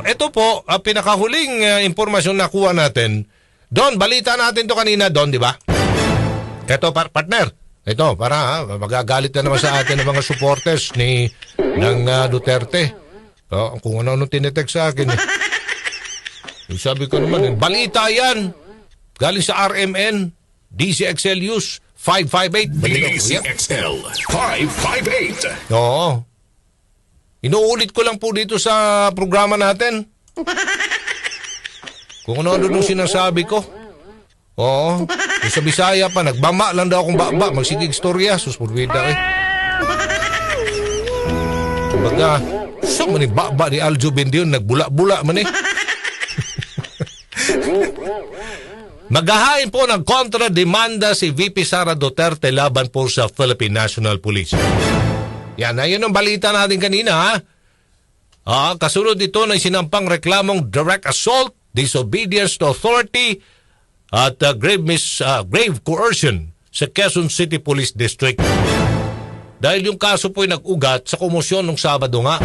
Pero ito po, ang pinakahuling uh, impormasyon na kuha natin, Don, balita natin to kanina, Don, di ba? Ito, par- partner. Ito, para ha, magagalit na naman sa atin ng mga supporters ni ng ah, Duterte. Oh, kung ano-ano tinetext sa akin. Eh. Sabi ko naman, eh, balita yan. Galing sa RMN, DCXL News 558. Balita ko yan. DCXL 558. Oo. Inuulit ko lang po dito sa programa natin. Kung ano-ano nung sinasabi ko. Oo. Yung sa Bisaya pa, nagbama lang daw akong baba. Magsigig storya. Suspurwida eh. Kumbaga, sa man yung baba ni Aljo Bendion, nagbula-bula man eh. Maghahain po ng kontra-demanda si VP Sara Duterte laban po sa Philippine National Police. Yan na yun ang balita natin kanina ha. Ah, kasunod ito na sinampang reklamong direct assault, disobedience to authority at uh, grave mis ah, grave coercion sa Quezon City Police District. Dahil yung kaso po ay nag-ugat sa komosyon ng Sabado nga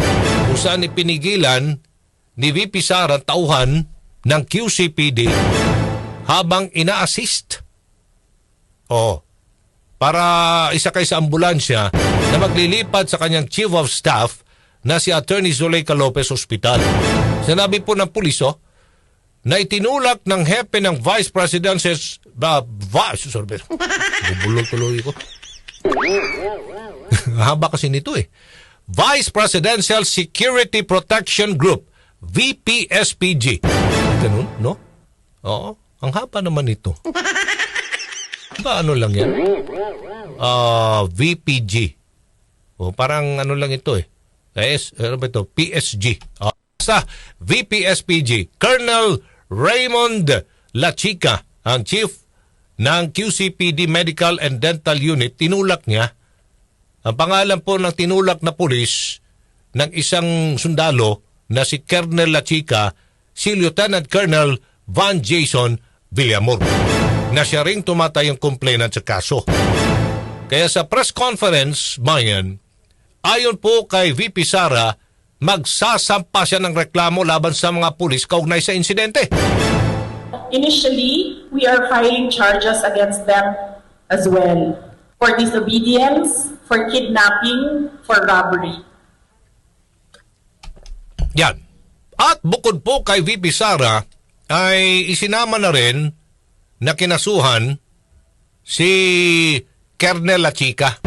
kung saan ipinigilan ni VP Sara tauhan ng QCPD habang ina-assist. Oo para isakay sa ambulansya na maglilipad sa kanyang chief of staff na si Attorney Zuleika Lopez Hospital. Sinabi po ng pulis oh, na itinulak ng hepe ng Vice Presidential ba, Vice, sorry, bubulol tuloy ko. Haba kasi nito eh. Vice Presidential Security Protection Group, VPSPG. Ganun, no? Oo, ang haba naman ito. Ba ano lang yan? Ah, VPG. O parang ano lang ito eh. S, ano ba ito? PSG. Ah, sa VPSPG, Colonel Raymond Lachica, ang chief ng QCPD Medical and Dental Unit, tinulak niya. Ang pangalan po ng tinulak na pulis ng isang sundalo na si Colonel Lachica, si Lieutenant Colonel Van Jason Villamor na siya ring tumatayong complainant sa kaso. Kaya sa press conference, Mayan, ayon po kay VP Sara, magsasampa siya ng reklamo laban sa mga pulis kaugnay sa insidente. Initially, we are filing charges against them as well for disobedience, for kidnapping, for robbery. Yan. At bukod po kay VP Sara, ay isinama na rin na kinasuhan si Kernel Lachica.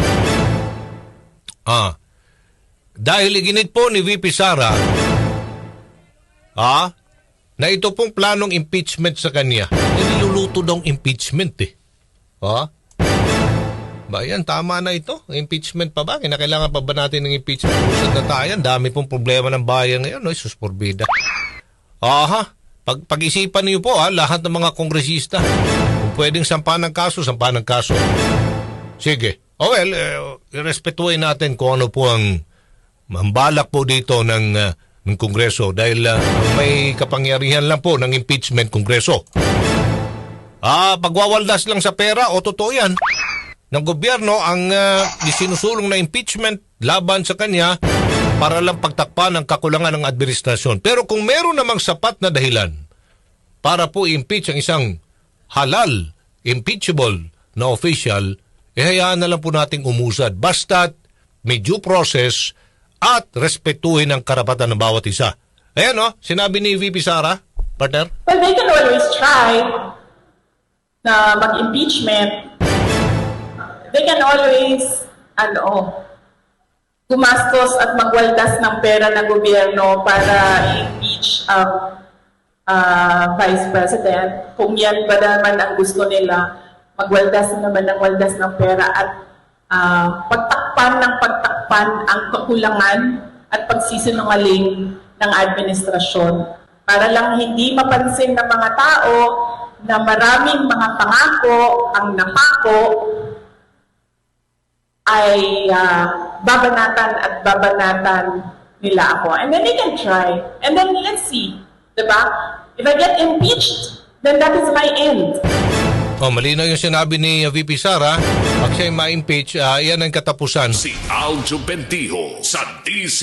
Ah. Dahil iginit po ni VP Sara ah, na ito pong planong impeachment sa kanya. Niluluto daw impeachment eh. Ah? Ba yan, tama na ito. Impeachment pa ba? Kinakailangan pa ba natin ng impeachment? Usad na tayo. Ang Dami pong problema ng bayan ngayon. No? Susporbida. Aha. Pag, pag-isipan niyo po ha, lahat ng mga kongresista. Kung pwedeng sampa ng kaso, sampa ng kaso. Sige. Oh well, eh, respetuhin natin kung ano po ang mambalak po dito ng, ah, ng Kongreso dahil ah, may kapangyarihan lang po ng impeachment Kongreso. Ah, pagwawaldas lang sa pera, o totoo yan, ng gobyerno ang uh, sinusulong na impeachment laban sa kanya para lang pagtakpan ang kakulangan ng administrasyon. Pero kung meron namang sapat na dahilan para po impeach ang isang halal, impeachable na official, eh hayaan na lang po nating umusad. Basta't may due process at respetuhin ang karapatan ng bawat isa. Ayan no, sinabi ni VP Sara, partner. Well, they can always try na mag-impeachment. They can always, ano, gumastos at magwaldas ng pera ng gobyerno para i-impeach ang ah, Vice President. Kung yan ba naman ang gusto nila, magwaldas na naman ng waldas ng pera at ah, pagtakpan ng pagtakpan ang kakulangan at pagsisinungaling ng administrasyon para lang hindi mapansin ng mga tao na maraming mga pangako ang napako ay ah, babanatan at babanatan nila ako. And then they can try. And then let's see. Diba? If I get impeached, then that is my end. Oh, malinaw yung sinabi ni uh, VP Sara, pag siya'y ma-impeach, ah, yan ang katapusan. Si Aljo Bendijo sa DC